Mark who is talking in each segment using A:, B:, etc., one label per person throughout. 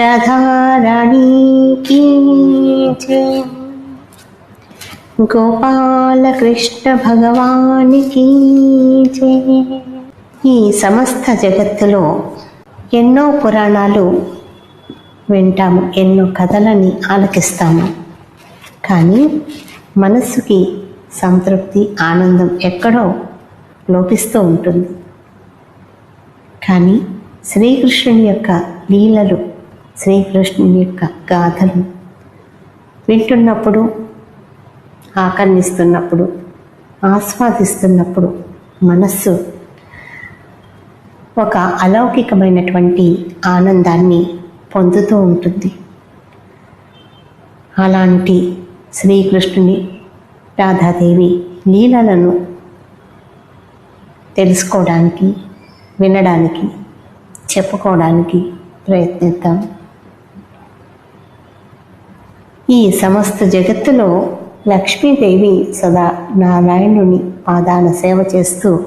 A: Radharani key జై. గోపాలకృష్ణ భగవానికి జై. ఈ సమస్త జగత్తులో ఎన్నో పురాణాలు వింటాము ఎన్నో కథలని ఆలకిస్తాము. కానీ మనస్సుకి సంతృప్తి ఆనందం ఎక్కడో లోపిస్తూ ఉంటుంది. కానీ శ్రీకృష్ణుని యొక్క లీలలు శ్రీకృష్ణుని యొక్క గాథలు వింటున్నప్పుడు ఆకర్ణిస్తున్నప్పుడు ఆస్వాదిస్తున్నప్పుడు మనస్సు ఒక అలౌకికమైనటువంటి ఆనందాన్ని పొందుతూ ఉంటుంది. అలాంటి శ్రీకృష్ణుని రాధాదేవి లీలలను తెలుసుకోవడానికి వినడానికి చెప్పుకోవడానికి ప్రయత్నిద్దాం. ఈ సమస్త జగత్తులో లక్ష్మీదేవి సదా నారాయణుని పాదాల సేవ చేస్తూ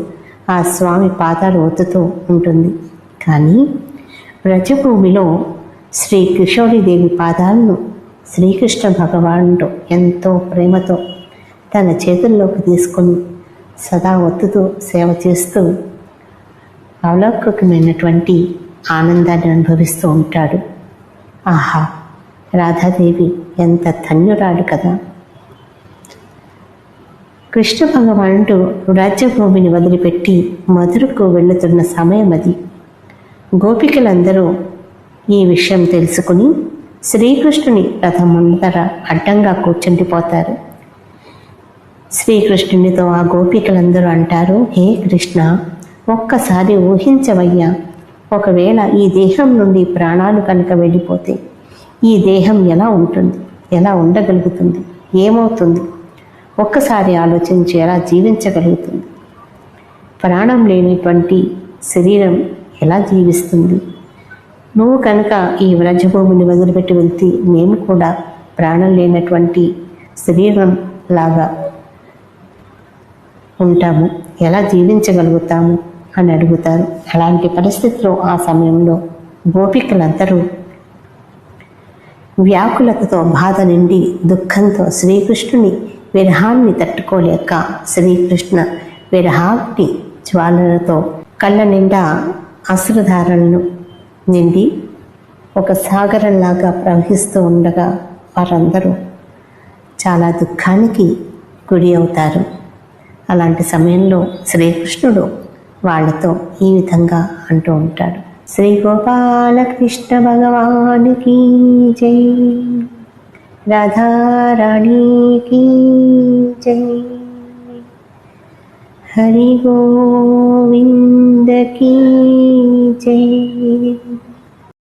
A: ఆ స్వామి పాదాలు ఒత్తుతూ ఉంటుంది. కానీ వ్రజభూమిలో శ్రీ కిషోరీదేవి పాదాలను శ్రీకృష్ణ భగవానుడు ఎంతో ప్రేమతో తన చేతుల్లోకి తీసుకొని సదా ఒత్తుతూ సేవ చేస్తూ అలౌకికమైనటువంటి ఆనందాన్ని అనుభవిస్తూ ఉంటాడు. ఆహా! రాధాదేవి ఎంత ధన్యురాడు కదా. కృష్ణ భగవానుడు రాజ్యభూమిని వదిలిపెట్టి మధురకు వెళుతున్న సమయం అది. గోపికలందరూ ఈ విషయం తెలుసుకుని శ్రీకృష్ణుని రథం ముందర అడ్డంగా కూర్చుండిపోతారు. శ్రీకృష్ణునితో ఆ గోపికలందరూ అంటారు హే కృష్ణ ఒక్కసారి ఊహించవయ్యా. ఒకవేళ ఈ దేహం నుండి ప్రాణాలు కనుక వెళ్ళిపోతే ఈ దేహం ఎలా ఉంటుంది? ఎలా ఉండగలుగుతుంది? ఏమవుతుంది? ఒక్కసారి ఆలోచించి ఎలా జీవించగలుగుతుంది? ప్రాణం లేనిటువంటి శరీరం ఎలా జీవిస్తుంది? నువ్వు కనుక ఈ వ్రజభూమిని వదిలిపెట్టి వెళ్తే మేము కూడా ప్రాణం లేనటువంటి శరీరం లాగా ఉంటాము. ఎలా జీవించగలుగుతాము? అని అడుగుతారు. అలాంటి పరిస్థితిలో ఆ సమయంలో గోపికలందరూ వ్యాకులతతో బాధ నిండి దుఃఖంతో శ్రీకృష్ణుని విరహాన్ని తట్టుకోలేక శ్రీకృష్ణ విరహాగ్ని జ్వాలలతో కళ్ళ నిండా అసురధారలను నిండి ఒక సాగరంలాగా ప్రవహిస్తూ ఉండగా వారందరూ చాలా దుఃఖానికి గురి అవుతారు. అలాంటి సమయంలో శ్రీకృష్ణుడు వాళ్ళతో ఈ విధంగా అంటూ ఉంటాడు. श्रीगोपालकृष्णभगवान् की जय। राधाराणी की जय। हरिगोविन्द की जय।